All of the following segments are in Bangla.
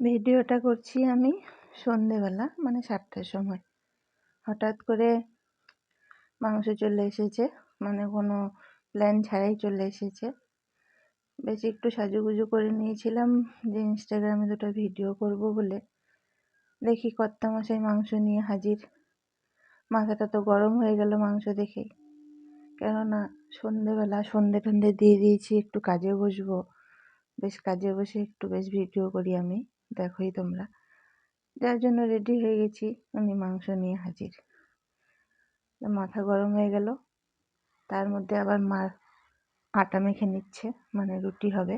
ভিডিওটা করছি আমি সন্ধেবেলা মানে সাতটার সময়। হঠাৎ করে মাংস চলে এসেছে মানে কোনো প্ল্যান ছাড়াই চলে এসেছে। বেশ একটু সাজুগুজু করে নিয়েছিলাম যে ইনস্টাগ্রামে দুটো ভিডিও করব বলে। দেখি কর্তা মশাই মাংস নিয়ে হাজির। মাথাটা তো গরম হয়ে গেল মাংস দেখে কেননা সন্ধেবেলা সন্ধে টন্ধে দিয়ে দিয়েছি, একটু কাজে বসবো। বেশ কাজে বসে একটু বেশ ভিডিও করি আমি। দেখোই তোমরা। যার জন্য রেডি হয়ে গেছি উনি মাংস নিয়ে হাজির। মাথা গরম হয়ে গেল। তার মধ্যে আবার মা আটা মেখে নিচ্ছে মানে রুটি হবে।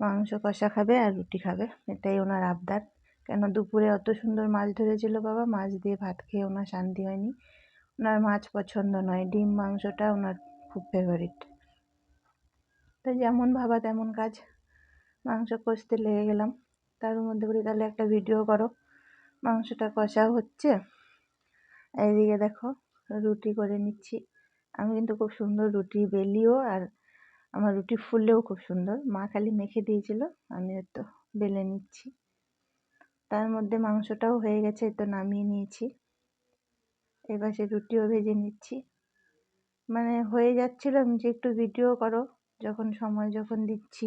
মাংস কষা খাবে আর রুটি খাবে। এটাই ওনার আবদার। কেন দুপুরে অত সুন্দর মাছ ধরেছিল বাবা, মাছ দিয়ে ভাত খেয়ে ওনার শান্তি হয়নি। ওনার মাছ পছন্দ নয়, ডিম মাংসটা ওনার খুব ফেভারিট তো যেমন ভাবা তেমন কাজ। মাংস কষতে লেগে গেলাম। তার মধ্যে বলি তাহলে একটা ভিডিও করো। মাংসটা কষাও হচ্ছে। এইদিকে দেখো, রুটি করে নিচ্ছি। আমি কিন্তু খুব সুন্দর রুটি বেলিও আর আমার রুটি ফুললেও খুব সুন্দর। মা খালি মেখে দিয়েছিল, আমি তো বেলে নিচ্ছি। তার মধ্যে মাংসটাও হয়ে গেছে তো নামিয়ে নিয়েছি। এবার সে রুটিও ভেজে নিচ্ছি। মানে হয়ে যাচ্ছিলাম যে একটু ভিডিও করো, যখন সময় যখন দিচ্ছি,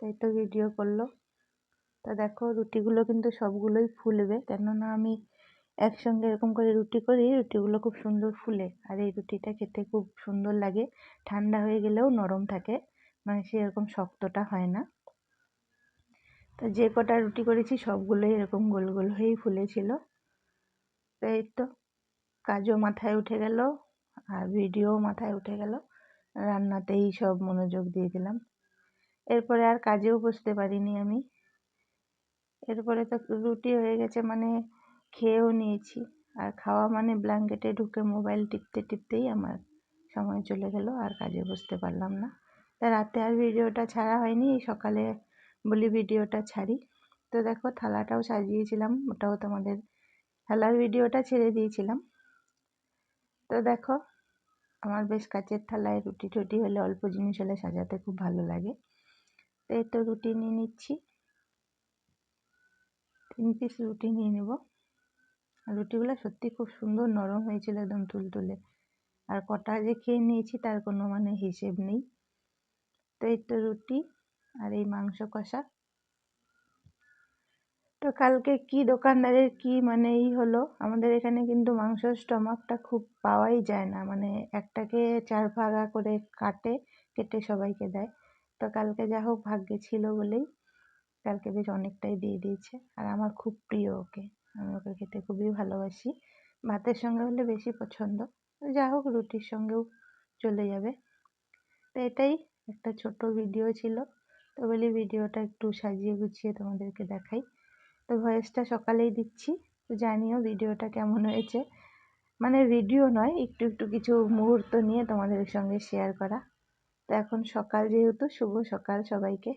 তাই তো ভিডিও করল। তা দেখো রুটিগুলো কিন্তু সবগুলোই ফুলবে। কেননা আমি একসঙ্গে এরকম করে রুটি করি, রুটিগুলো খুব সুন্দর ফুলে। আর এই রুটিটা খেতে খুব সুন্দর লাগে। ঠান্ডা হয়ে গেলেও নরম থাকে মানে সেরকম শক্তটা হয় না। তো যে কটা রুটি করেছি সবগুলোই এরকম গোল গোল হয়েই ফুলেছিল। তো এই তো, কাজও মাথায় উঠে গেল, আর ভিডিও মাথায় উঠে গেল। রান্নাতেই সব মনোযোগ দিয়ে দিলাম। এরপরে আর কাজেও বসতে পারিনি আমি। এরপরে তো রুটি হয়ে গেছে মানে খেয়েও নিয়েছি। আর খাওয়া মানে ব্ল্যাঙ্কেটে ঢুকে মোবাইল টিপতে টিপতেই আমার সময় চলে গেল, আর কাজে বসতে পারলাম না। তা রাতে আর ভিডিওটা ছাড়া হয়নি, সকালে বলি ভিডিওটা ছাড়ি। তো দেখো, থালাটাও সাজিয়েছিলাম, ওটাও তোমাদের থালার ভিডিওটা ছেড়ে দিয়েছিলাম। তো দেখো, আমার বেশ কাচের থালায় রুটি টুটি হলে অল্প জিনিস হলে সাজাতে খুব ভালো লাগে। তো এই তো রুটি নিয়ে নিচ্ছি। তিন পিস রুটি নিয়ে নেব। রুটিগুলো সত্যি খুব সুন্দর নরম হয়েছিল একদম তুলতুলে। আর কটা যে খেয়ে নিয়েছি তার কোনো মানে হিসেব নেই। তো এই তো রুটি আর এই মাংস কষা। তো কালকে কি দোকানদারের কি মানে এই হলো? আমাদের এখানে কিন্তু মাংসর স্টমাকটা খুব পাওয়াই যায় না। মানে একটাকে চার ভাগা করে কাটে, কেটে সবাইকে দেয়। তো কালকে যা হোক ভাগ্যে ছিল বলেই কালকে বেশ অনেকটাই দিয়ে দিয়েছে। আর আমার খুব প্রিয় ওকে। আমি ওকে খেতে খুবই ভালোবাসি। ভাতের সঙ্গে হলে বেশি পছন্দ। যা হোক, রুটির সঙ্গেও চলে যাবে। তো এটাই একটা ছোট ভিডিও ছিল। তো বলি ভিডিওটা একটু সাজিয়ে গুছিয়ে তোমাদেরকে দেখাই। তো ভয়েসটা সকালেই দিচ্ছি। তো জানিও ভিডিওটা কেমন হয়েছে। মানে ভিডিও নয়, একটু একটু কিছু মুহূর্ত নিয়ে তোমাদের সঙ্গে শেয়ার করা। তো এখন সকাল যেহেতু, শুভ সকাল সবাইকে।